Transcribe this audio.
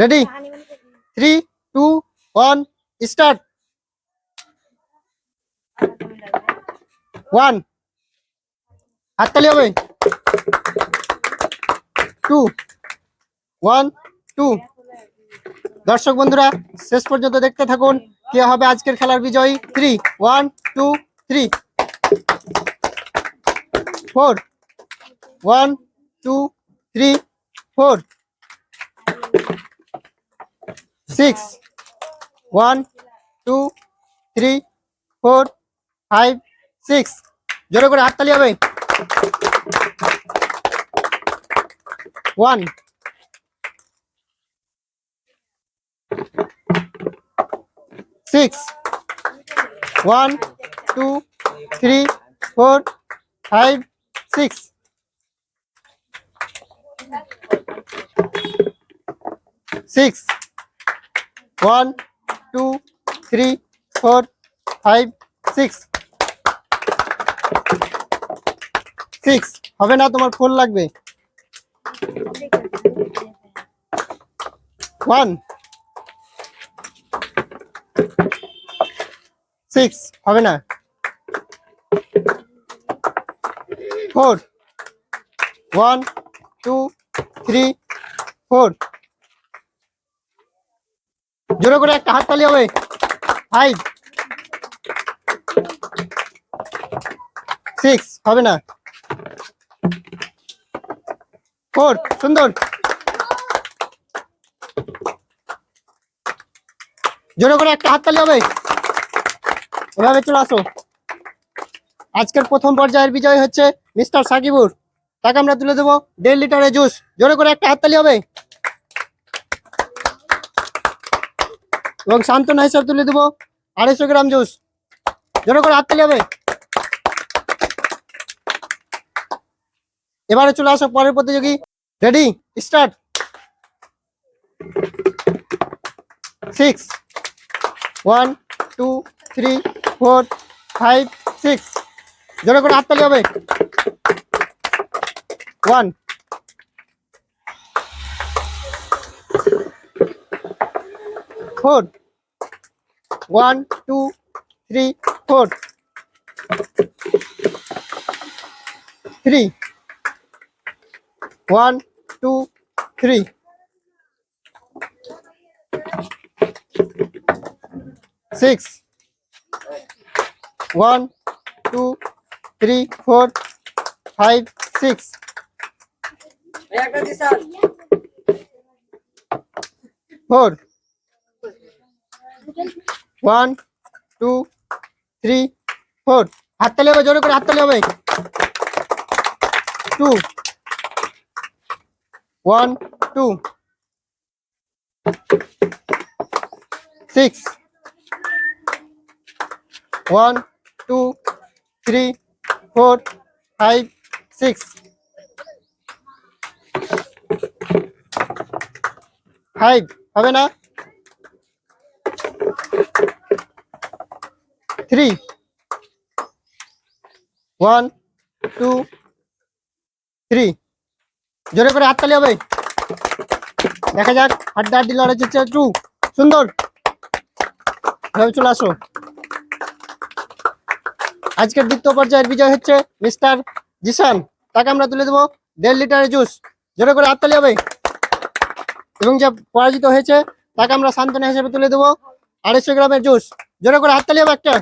Ready three two one start one হাততালি হবে। Two one two দর্শক বন্ধুরা, শেষ পর্যন্ত দেখতে থাকুন কে হবে আজকের খেলার বিজয়ী। Three one two three four one two three four six one two three four five six জোরে করে হাততালি হবে one six one two three four five six six one two three four five six six হবে না তোমার ফুল লাগবে one six হবে না four one two three four জোরে করে একটা হাত তালি হবে। ফাইভ সিক্স হবে না। ফোর সুন্দর। জোরে করে একটা হাত তালি হবে। এভাবে চলে আসো। আজকের প্রথম পর্যায়ের বিজয় হচ্ছে মিস্টার সাকিবুর। তাকে আমরা তুলে দেবো দেড় লিটারের জুস। জোরে করে একটা হাততালি হবে। এবং সান্ত্বনা হিসাবে তুলে দেবো আড়াইশো গ্রাম জুস জোরে করে হাততালি হবে এবারে চলে আসো পরের প্রতিযোগী ready start six one two three four five six জোরে করে হাততালি হবে one four. One, two, three, four. Three. One, two, three. Six. One, two, three, four, five, six. Four. One two three four হাততালি হবে, জোরে করে হাততালি হবে। Two one two six one two three four five six five হবে না? Three one two three জোরে করে হাততালি হবে। দেখা যাক হাড্ডা হাড্ডি লড়াই চলছে টু সুন্দর। চলে আসো। আজকের দ্বিতীয় পর্যায়ের বিজয় হচ্ছে মিস্টার জিসান। তাকে আমরা তুলে দেবো দেড় লিটারের জুস। জোরে করে হাততালি হবে। এবং যে পরাজিত হয়েছে, তাকে আমরা সান্ত্বনা হিসেবে তুলে দেবো। আড়াইশো গ্রামের জুস। জোরে করে হাততালি হবে একটা।